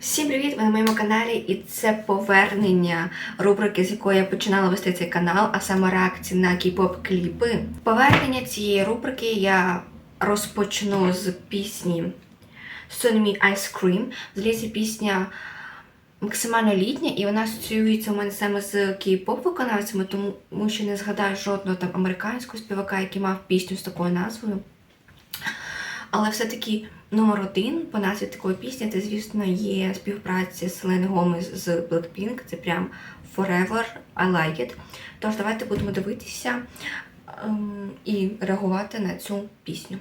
Всім привіт! Ви на моєму каналі, і це повернення рубрики, з якої я починала вести цей канал, а саме реакції на кей-поп кліпи. Повернення цієї рубрики я розпочну з пісні Sunmi Ice Cream. Взагалі ця пісня максимально літня, і вона асоціюється у мене саме з кей-поп виконавцями, тому що не згадаю жодного там американського співака, який мав пісню з такою назвою. Але все-таки номер один по назві такої пісні це, звісно, є співпраця Селени Гомес з Blackpink. Це прям Forever I Like It. Тож давайте будемо дивитися ем, і реагувати на цю пісню.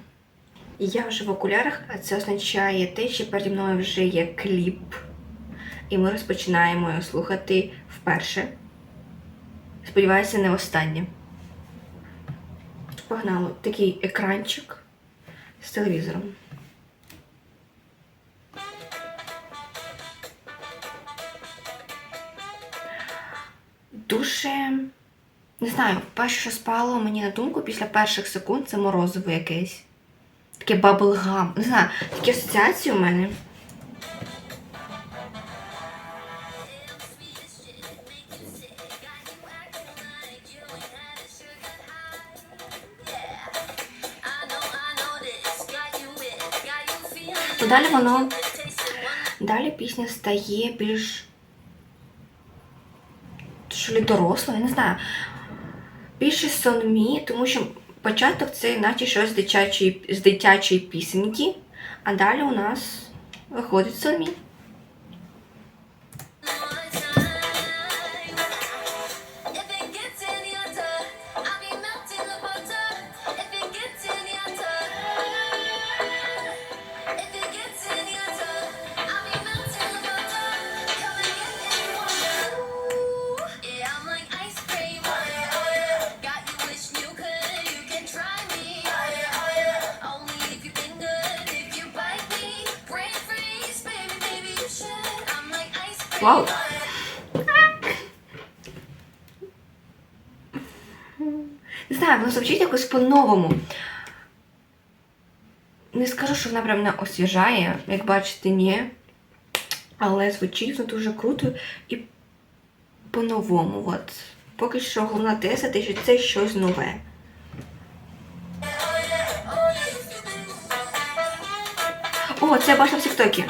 Я вже в окулярах, а це означає те, що переді мною вже є кліп. І ми розпочинаємо його слухати вперше. Сподіваюся, не останнє. Погнало такий екранчик з телевізором. Дуже, не знаю, перше, що спало мені на думку після перших секунд, це морозиво якесь. Таке баблгам. Не знаю, такі асоціації у мене. Далі воно. Далі пісня стає більш що ли доросла, я не знаю. Більше сонмі, тому що початок це наче щось з дитячої, з дитячої пісеньки, а далі у нас виходить сонмі. Вау! Не знаю, воно звучить якось по-новому. Не скажу, що вона прям не освіжає, як бачите, ні. Але звучить воно дуже круто і по-новому. От. Поки що головна теза, те, що це щось нове. О, це я бачила в Тіктокі.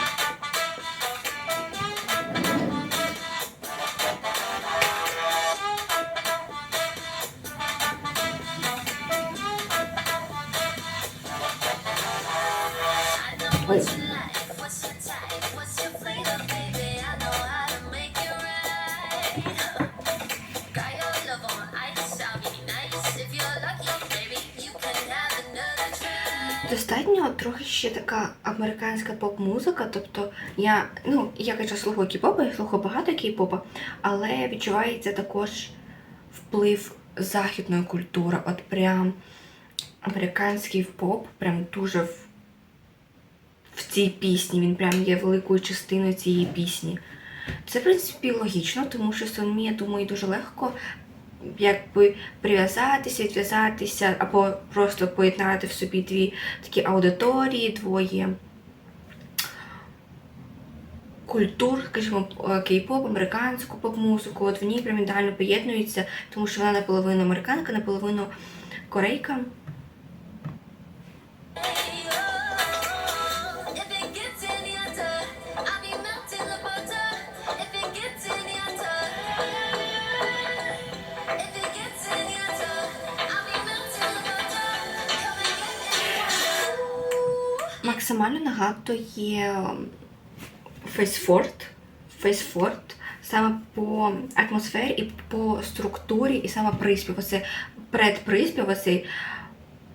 Достатньо трохи ще така американська поп-музика. Тобто я, ну, я кажу, слухаю кей-попа, я слухаю багато кей-попа, але відчувається також вплив західної культури. От прям американський поп, прям дуже в, в цій пісні. Він прям є великою частиною цієї пісні. Це, в принципі, логічно, тому що Сонмі, я думаю, дуже легко якби прив'язатися, відв'язатися, або просто поєднати в собі дві такі аудиторії, двоє культур, скажімо, кей-поп, американську поп-музику. От в ній прям ідеально поєднується, тому що вона наполовину американка, наполовину корейка. Максимально нагадує Фейсфорд. Фейсфорд саме по атмосфері і по структурі, і саме приспів. Оце предприспів, оцей,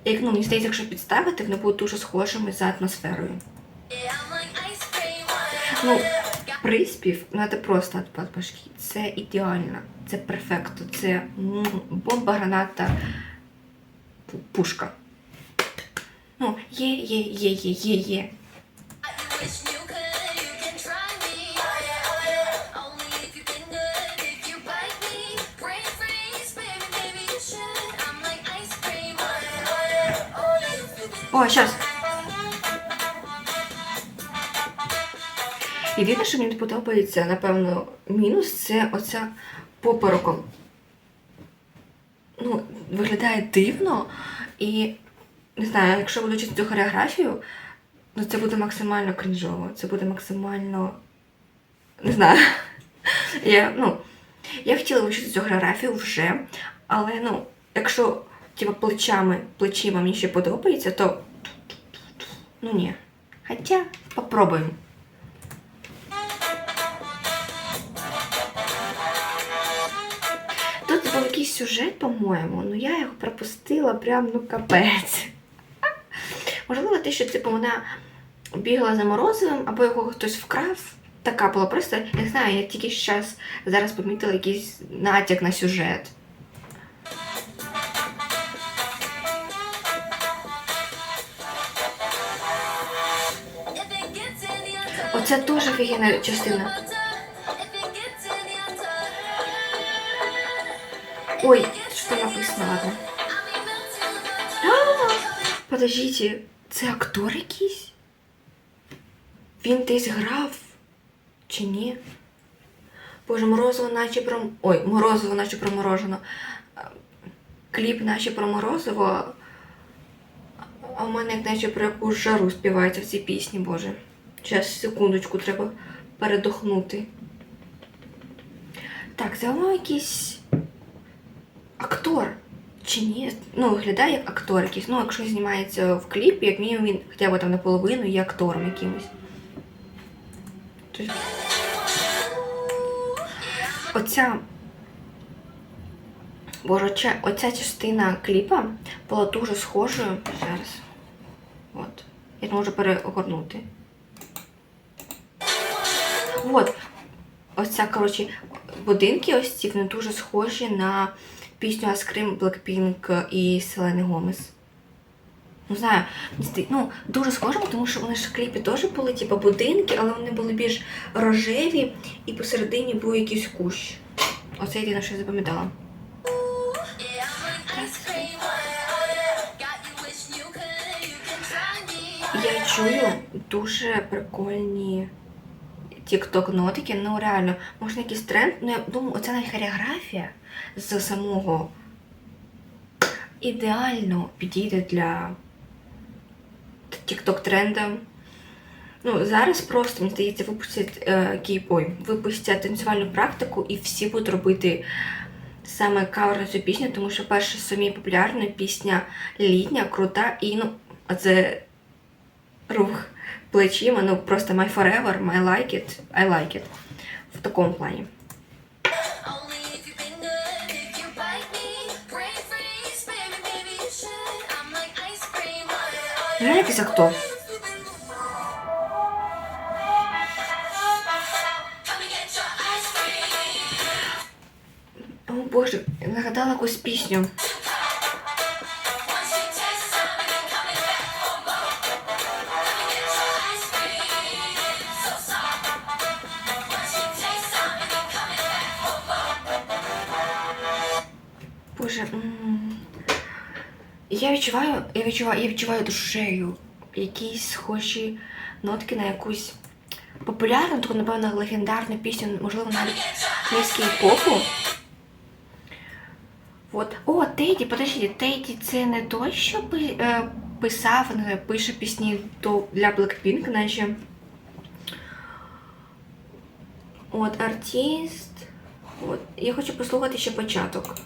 як ну, мені здається, якщо підставити, вони будуть дуже схожими за атмосферою. Ну, приспів, ну це просто башки. Це ідеально, це перфекто, це бомба, граната, пушка. Ну, є, є, є, є, є, є. О, щас. Єдине, що мені подобається, напевно, мінус це оця попереком. Ну, виглядає дивно і не знаю, якщо буду вчити цю хореографію, ну це буде максимально крінжово. Це буде максимально. Не знаю. Я, ну, я хотіла вивчити цю хореографію вже, але ну, якщо типу, плечами, плечима мені ще подобається, то ну ні. Хоча попробуємо. Тут був якийсь сюжет, по-моєму, ну я його пропустила прям ну капець. Можливо, те, що типу вона бігала за морозивом, або його хтось вкрав. Така була просто, не знаю, я тільки зараз зараз помітила якийсь натяк на сюжет. Оце теж офігенна частина. Ой, що написано, ладно. А, Подождіть, це актор якийсь? Він десь грав? Чи ні? Боже, морозиво наче про. Ой, морозиво наче проморожено. Кліп наче про морозиво. А в мене як наче про якусь жару співається в цій пісні, боже. Зараз, секундочку, треба передохнути. Так, це воно якийсь актор. Чи ні? Ну, виглядає як актор якийсь. Ну, якщо знімається в кліпі, як мінімум він хоча б там наполовину є актором якимось. Тож- Оця. Боже, оця частина кліпа була дуже схожою. Зараз. От. Я можу перегорнути. От. Оця, коротше, будинки ось ці вони дуже схожі на пісню Cream Blackpink і Селени Гомес. Не знаю, ну, дуже схожими, тому що вони ж в кліпі теж були, типу, будинки, але вони були більш рожеві і посередині був якийсь кущ. Оце єдине, що я запам'ятала. Я чую дуже прикольні тік-ток-нотики, ну реально, можна якийсь тренд, ну я думаю, оця навіть хореографія з самого ідеально підійде для тік-ток тренду. Ну, зараз просто, мені здається, випустять е, кіп, ой, випустять танцювальну практику і всі будуть робити саме кавер на цю пісню, тому що перша самі популярна пісня літня, крута, і ну, це рух плечима, ну просто my forever, my like it, I like it. В такому плані. Реально якийсь актор. О боже, нагадала якусь пісню. М. Я відчуваю, я відчуваю, я відчуваю душею якісь схожі нотки на якусь популярну, таку, напевно, легендарну пісню, можливо, навіть низький попу. От. О, Теді, подожди, Теді це не той, що е, писав, не пише пісні для Blackpink, наче. От, артист. От. Я хочу послухати ще початок.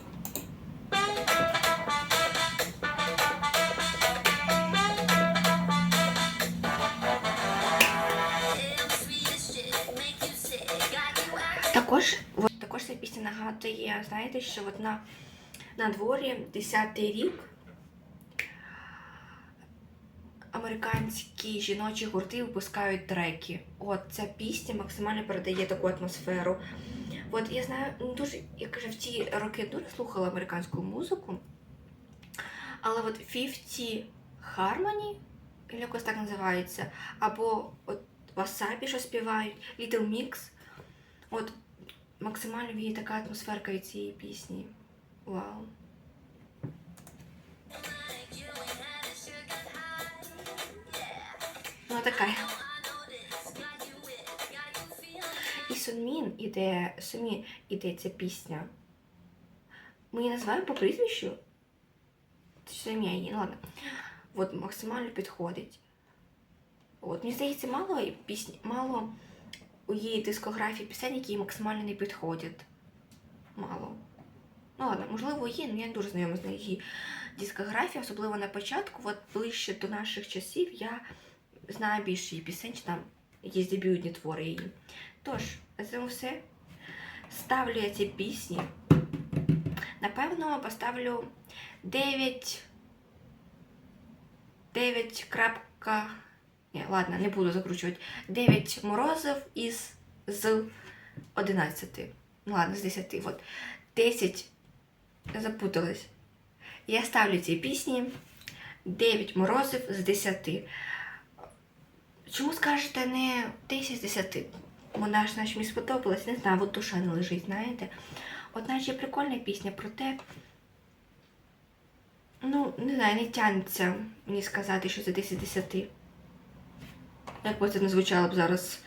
Також, от, також ця пісня нагадує, знаєте, що от на, на дворі 10-й рік американські жіночі гурти випускають треки. От ця пісня максимально передає таку атмосферу. От я знаю, ну, дуже, я кажу, в ті роки дуже слухала американську музику, але от 50 Harmony, якось так називається, або от Wasabi, що співають, Little Mix. От максимально в її така атмосферка від цієї пісні. Вау. Ну, така. І Сунмін іде, Сумін іде ця пісня. Ми її називаємо по прізвищу. Це ім'я її, ну ладно. От максимально підходить. От, мені здається, мало пісні, мало у її дискографії пісень, які їй максимально не підходять. Мало. Ну ладно, можливо, є, але я не дуже знайома з її дискографією, особливо на початку, от ближче до наших часів, я знаю більше її пісень, чи там якісь дебютні твори її. Тож, цьому все. Ставлю я ці пісні. Напевно, поставлю 9. 9 крапка. Ні, ладно, не буду закручувати. 9 морозів із з 11. Ну ладно, з 10. От. 10 запуталась. Я ставлю ці пісні 9 морозів з 10. Чому скажете не 10 з 10? Вона ж наче мені сподобалась, не знаю, от душа не лежить, знаєте. От наче прикольна пісня, проте, ну, не знаю, не тягнеться мені сказати, що це 10 з 10. Як би це не звучало б зараз.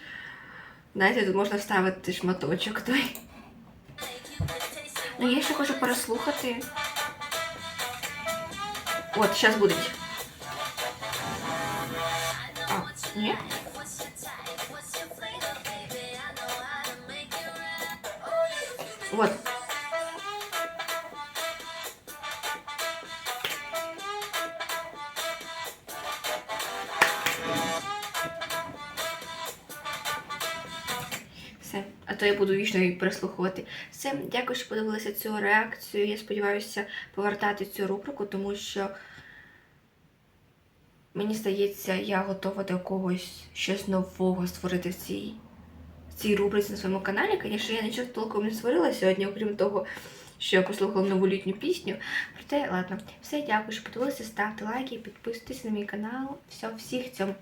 Знаєте, тут можна вставити шматочок той. Ну, я ще хочу переслухати. От, зараз буде. А, ні? Вот. То я буду вічно її переслухувати. Все, дякую, що подивилися цю реакцію. Я сподіваюся повертати цю рубрику, тому що мені здається, я готова до когось щось нового створити в цій, в цій рубриці на своєму каналі. Звісно, я нічого толком не створила сьогодні, окрім того, що я послухала нову літню пісню. Проте, ладно, все, дякую, що подивилися. Ставте лайки, підписуйтесь на мій канал. Все, всіх цьому.